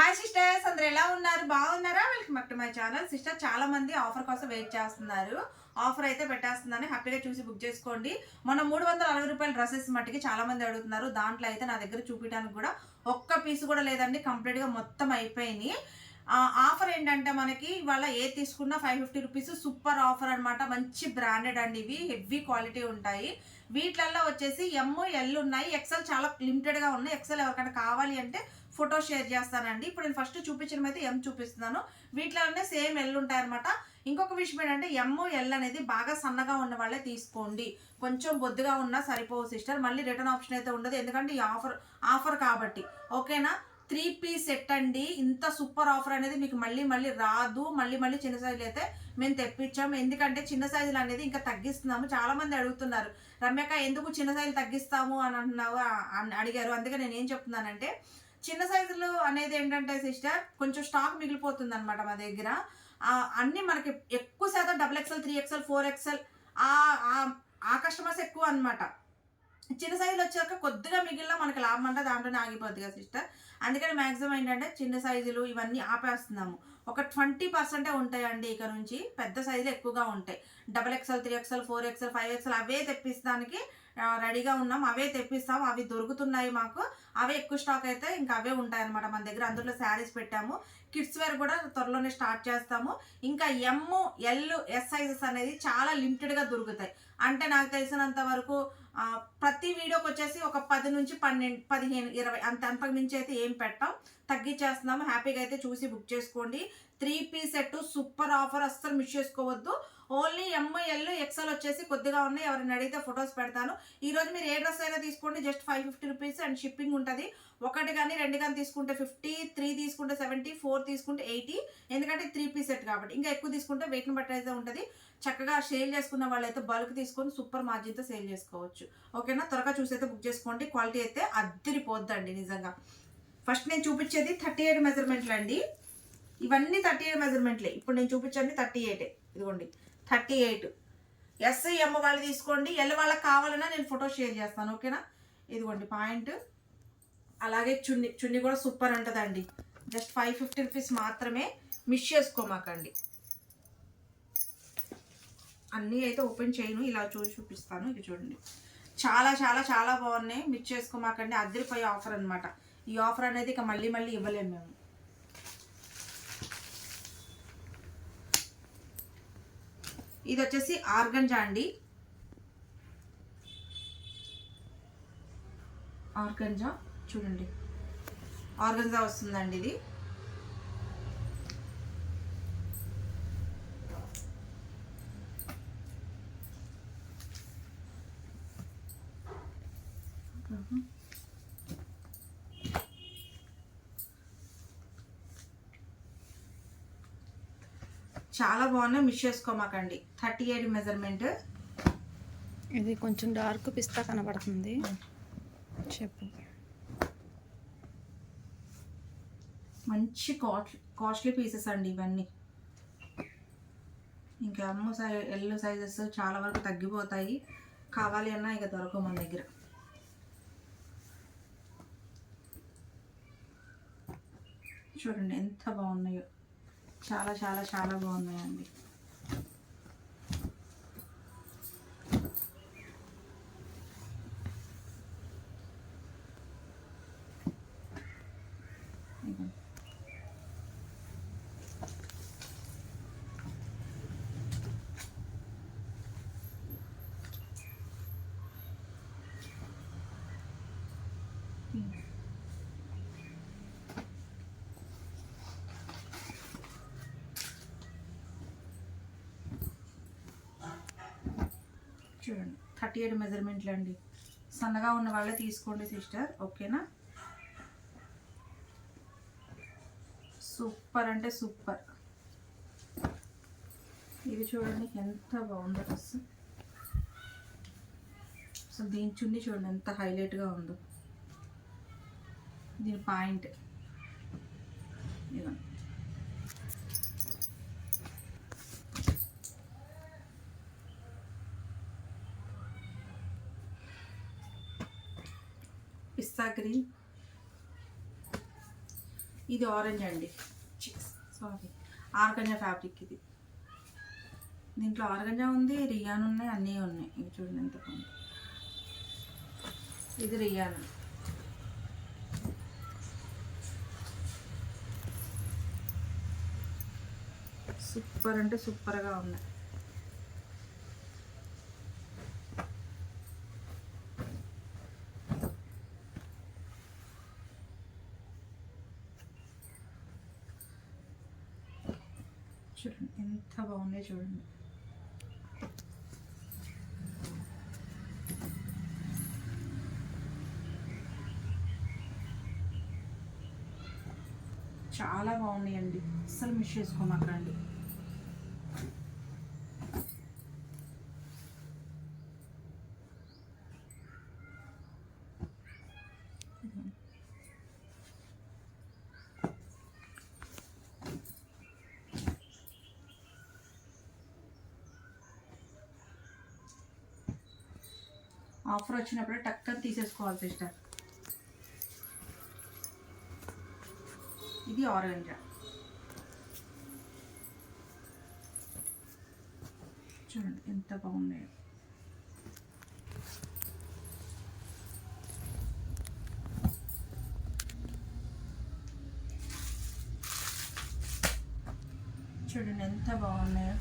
Hi sisters అందరు ఎలా ఉన్నారు? బాగున్నారా? Welcome back to my channel sister చాలా మంది ఆఫర్ కోసం వెయిట్ చేస్తున్నారు. ఆఫర్ అయితే పెట్టేస్తుందని హ్యాపీగా చూసి బుక్ చేసుకోండి. మన మూడు వందల అరవై రూపాయల డ్రెస్సెస్ మట్టికి చాలా మంది అడుగుతున్నారు. దాంట్లో అయితే నా దగ్గర చూపించడానికి కూడా ఒక్క పీస్ కూడా లేదండి. కంప్లీట్గా మొత్తం అయిపోయినాయి. ఆఫర్ ఏంటంటే మనకి ఇవాళ ఏ తీసుకున్నా five fifty rupees super offer అనమాట మంచి బ్రాండెడ్ అండి ఇవి. హెవీ క్వాలిటీ ఉంటాయి. వీటిలల్లో వచ్చేసి ఎమ్ ఎల్ ఉన్నాయి. ఎక్సెల్ చాలా లిమిటెడ్గా ఉన్నాయి. ఎక్సెల్ ఎవరికైనా కావాలి అంటే ఫోటో షేర్ చేస్తానండి. ఇప్పుడు నేను ఫస్ట్ చూపించడం అయితే ఎం చూపిస్తున్నాను. వీటిలోనే సేమ్ ఎల్ ఉంటాయి అనమాట ఇంకొక విషయం ఏంటంటే ఎమ్ ఎల్ అనేది బాగా సన్నగా ఉన్న వాళ్ళే తీసుకోండి. కొంచెం బొద్దుగా ఉన్నా సరిపోవు సిస్టర్. మళ్ళీ రిటర్న్ ఆప్షన్ అయితే ఉండదు. ఎందుకంటే ఈ ఆఫర్ ఆఫర్ కాబట్టి. ఓకేనా? త్రీ పీస్ సెట్ అండి. ఇంత సూపర్ ఆఫర్ అనేది మీకు మళ్ళీ మళ్ళీ రాదు. మళ్ళీ మళ్ళీ చిన్న సైజులు అయితే మేము తెప్పించాము ఎందుకంటే చిన్న సైజులు అనేది ఇంకా తగ్గిస్తున్నాము. చాలామంది అడుగుతున్నారు రమ్యక ఎందుకు చిన్న సైజులు తగ్గిస్తాము? అని అంటున్నావు అడిగారు. అందుకే నేను ఏం చెప్తున్నానంటే చిన్న సైజులు అనేది ఏంటంటే సిస్టర్ కొంచెం స్టాక్ మిగిలిపోతుంది అనమాట మా దగ్గర. అన్నీ మనకి ఎక్కువ శాతం double XL three XL four XL ఆ కస్టమర్స్ ఎక్కువ అనమాట చిన్న సైజులు వచ్చాక కొద్దిగా మిగిలిన మనకి లాభం అంటే దాంట్లోనే ఆగిపోద్ది కదా సిస్టర్. అందుకని మ్యాక్సిమం ఏంటంటే చిన్న సైజులు ఇవన్నీ ఆపేస్తున్నాము. ఒక ట్వంటీ పర్సెంటే ఉంటాయండి ఇక నుంచి పెద్ద సైజులు ఎక్కువగా ఉంటాయి. Double XL three XL four XL five XL అవే తెప్పిస్తానికి రెడీగా ఉన్నాం. అవే తెప్పిస్తాం. అవి దొరుకుతున్నాయి మాకు. అవే ఎక్కువ స్టాక్ అయితే ఇంకా అవే ఉంటాయి అనమాట మన దగ్గర. అందులో శారీస్ పెట్టాము. కిడ్స్ వేర్ కూడా త్వరలోనే స్టార్ట్ చేస్తాము. ఇంకా ఎమ్ ఎల్ ఎస్ సైజెస్ అనేది చాలా లిమిటెడ్గా దొరుకుతాయి. అంటే నాకు తెలిసినంత వరకు ప్రతి వీడియోకి వచ్చేసి ఒక పది నుంచి పన్నెండు పదిహేను ఇరవై అంత అంతకు మించి అయితే ఏం పెట్టాం. తగ్గించేస్తున్నాము. హ్యాపీగా అయితే చూసి బుక్ చేసుకోండి. Three piece set super offer అస్సలు మిస్ చేసుకోవద్దు. ఓన్లీ ఎంఐఎల్ ఎక్సెల్ వచ్చేసి కొద్దిగా ఉన్నాయి. ఎవరైనా అడిగితే ఫొటోస్ పెడతాను. ఈ రోజు మీరు ఏ డ్రెస్ అయినా తీసుకోండి. Just five fifty rupees and shipping ఉంటుంది. ఒకటి కానీ రెండు కానీ తీసుకుంటే ఫిఫ్టీ త్రీ తీసుకుంటే సెవెంటీ ఫోర్ తీసుకుంటే ఎయిటీ. ఎందుకంటే త్రీ పీస్ సెట్ కాబట్టి. ఇంకా ఎక్కువ తీసుకుంటే వెయిట్ని బట్టి అయితే ఉంటుంది. చక్కగా సేల్ చేసుకున్న వాళ్ళైతే బల్క్ తీసుకొని సూపర్ మార్జిన్తో సేల్ చేసుకోవచ్చు. ఓకేనా? త్వరగా చూసి అయితే బుక్ చేసుకోండి. క్వాలిటీ అయితే అద్దరిపోద్దండి నిజంగా. ఫస్ట్ నేను చూపించేది థర్టీ ఎయిట్ మెజర్మెంట్లు అండి. ఇవన్నీ థర్టీ ఎయిట్ మెజర్మెంట్లే ఇప్పుడు నేను చూపించండి థర్టీ ఎయిట్. ఇదిగోండి. Thirty eight. ఎస్ వాళ్ళు తీసుకోండి. ఎల్ వాళ్ళకి కావాలన్నా నేను ఫోటో షేర్ చేస్తాను. ఓకేనా ఇదిగోండి పాయింట్ అలాగే చున్ని చున్ని కూడా సూపర్ ఉంటుందండి. జస్ట్ ఫైవ్ ఫిఫ్టీ రూపీస్ మాత్రమే మిస్ చేసుకోమాకండి. అన్నీ అయితే ఓపెన్ చేయను. ఇలా చూసి చూపిస్తాను. ఇది చూడండి. చాలా చాలా చాలా బాగున్నాయి. మిస్ చేసుకోమాకండి. అద్దరిపోయే ఆఫర్ అనమాట ఈ ఆఫర్ అనేది ఇక మళ్ళీ మళ్ళీ ఇవ్వలేము మేము. ఇది వచ్చేసి ఆర్గంజా అండి. ఆర్గంజా చూడండి. ఆర్గంజా వస్తుందండి ఇది. చాలా బాగున్నాయి. మిస్ చేసుకోమాకండి. Thirty eight measurement. ఇది కొంచెం డార్క్ పిస్తా కనబడుతుంది. చెప్పు. మంచి కాస్ట్ కాస్ట్లీ పీసెస్ అండి ఇవన్నీ. ఇంకా అమ్మ సై ఎల్లు సైజెస్ చాలా వరకు తగ్గిపోతాయి. కావాలి అన్నా ఇక దొరకవు మన దగ్గర. చూడండి ఎంత బాగున్నాయో. చాలా చాలా చాలా బాగున్నాయండి ఇదిగోండి. చూడండి. థర్టీ ఎయిట్ మెజర్మెంట్లు అండి. సన్నగా ఉన్న వాళ్ళే తీసుకోండి సిస్టర్. ఓకేనా? సూపర్ అంటే సూపర్. ఇది చూడండి ఎంత బాగుందో డ్రెస్ అసలు దీని చున్నీ చూడండి ఎంత హైలైట్గా ఉందో. దీని పాయింట్. ఇదిగోండి. పిస్తా గ్రీన్. ఇది ఆరెంజ్ అండి. సారీ ఆర్గంజా ఫ్యాబ్రిక్ ఇది. దీంట్లో ఆర్గంజా ఉంది రియాన్ ఉన్నాయి అన్నీ ఉన్నాయి. ఇవి చూడండి ఎంత బాగుంది. ఇది రియాన్. సూపర్ అంటే సూపర్గా ఉన్నాయి. చూడండి ఎంత బాగున్నాయి చూడండి. చాలా బాగున్నాయండి. అస్సలు మిస్ చేసుకోమాకండి. ఆఫర్ వచ్చినప్పుడే టక్కని తీసేసుకోవాలి సిస్టర్. ఇది ఆరెంజ్. చూడండి ఎంత బాగున్నాయో. చూడండి ఎంత బాగున్నాయో.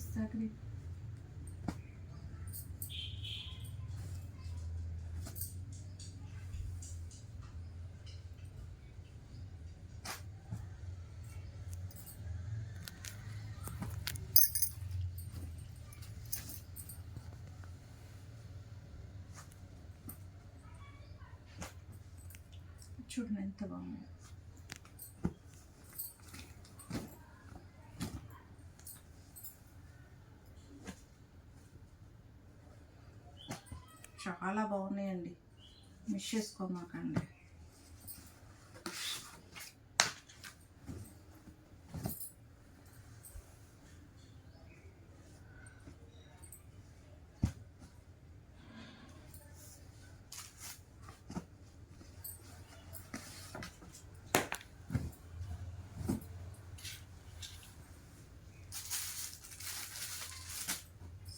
పిస్తా గ్రీన్ చూడండి ఎంత బాగుంది చాలా బాగున్నాయండి. మిస్ చేసుకోమాకండి.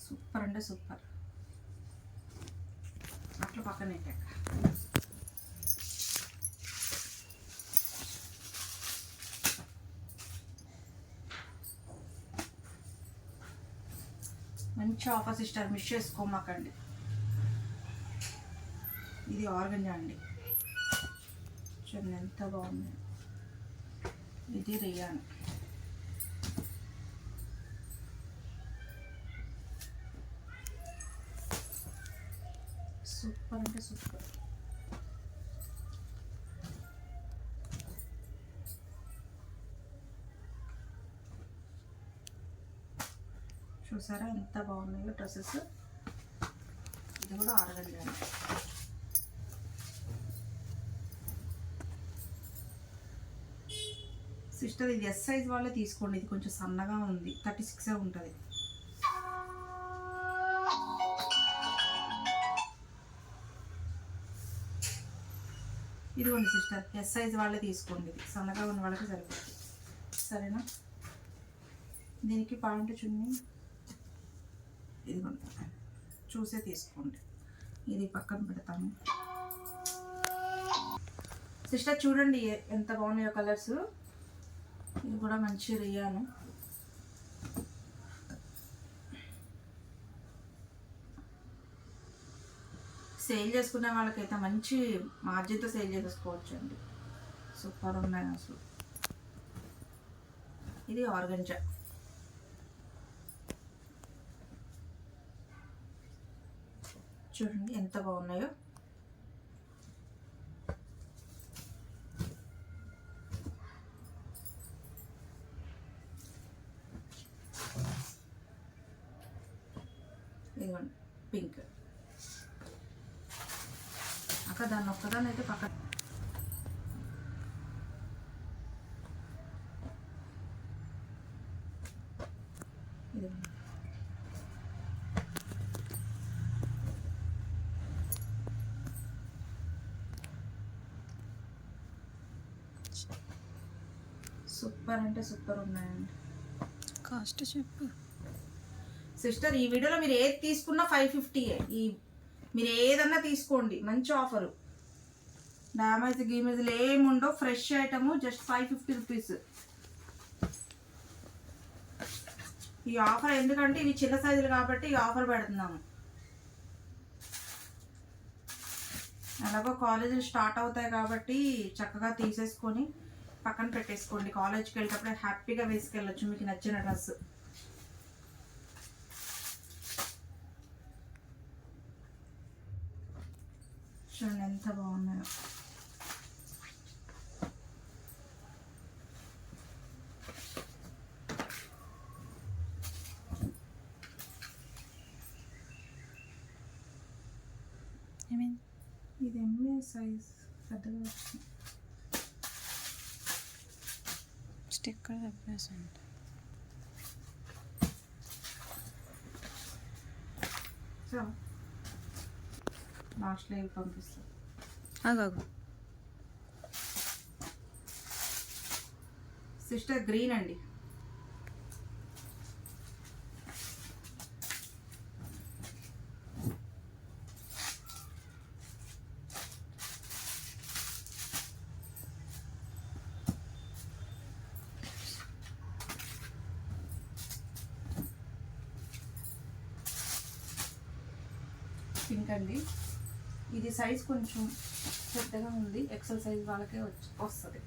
సూపర్ అంటే సూపర్ అట్లా పక్కన పెట్టాక మంచి ఆఫర్ సిస్టర్ మిస్ చేసుకోమాకండి ఇది ఆర్గంజా అండి చూడండి ఎంత బాగుంది ఇది రియాన్ సూపర్ అంటే సూపర్ చూసారా ఎంత బాగున్నాయో డ్రెస్సెస్? ఇది కూడా ఆరగండి సిస్టర్ ఇది ఎస్ సైజ్ వాళ్ళే తీసుకోండి. ఇది కొంచెం సన్నగా ఉంది. థర్టీ సిక్స్ ఉంటుంది. ఇదిగోండి సిస్టర్ ఎస్ సైజ్ వాళ్ళే తీసుకోండి. ఇది సన్నగా ఉన్న వాళ్ళకి సరిపోతుంది. సరేనా? దీనికి పాయింట్ చున్నీ ఇదిగోండి. చూసే తీసుకోండి. ఇది పక్కన పెడతాను. సిస్టర్ చూడండి ఎంత బాగున్నాయో కలర్స్. ఇది కూడా మంచి రియాను సేల్ చేసుకునే వాళ్ళకైతే మంచి మార్జిన్తో సేల్ చేసుకోవచ్చు అండి. సూపర్ ఉన్నాయి అసలు. ఇది ఆర్గంజా. చూడండి ఎంత బాగున్నాయో. ఇదిగోండి పింక్. దాన్ని ఒక్కదాన్ని అయితే ఇదిగోండి. సూపర్ అంటే సూపర్ ఉన్నాయండి కాస్ట్ చెప్పు సిస్టర్ ఈ వీడియోలో మీరు ఏది తీసుకున్నా ఫైవ్ ఫిఫ్టీయే ఈ మీరు ఏదన్నా తీసుకోండి. మంచి ఆఫరు. డ్యామేజ్ గీమేజ్లు ఏముండో fresh item just five fifty rupees. ఈ ఆఫర్ ఎందుకంటే ఇవి చిన్న సైజులు కాబట్టి ఈ ఆఫర్ పెడుతున్నాము. అలాగో కాలేజీలు స్టార్ట్ అవుతాయి కాబట్టి చక్కగా తీసేసుకొని పక్కన పెట్టేసుకోండి. కాలేజ్కి వెళ్ళేటప్పుడు హ్యాపీగా వేసుకెళ్ళచ్చు. మీకు నచ్చిన డ్రెస్. చూడండి ఎంత బాగున్నాయో. ఇది ఎంఏ సైజ్ పెద్దగా వచ్చింది? స్టిక్కర్ తప్పేసండి సో లాస్ట్లో ఇవి పంపిస్తాను ఆగాగు సిస్టర్ గ్రీన్ అండి. పింక్ అండి. ఇది సైజ్ కొంచెం పెద్దగా ఉంది. ఎక్సల్ సైజ్ వాళ్ళకే వచ్చి వస్తుంది.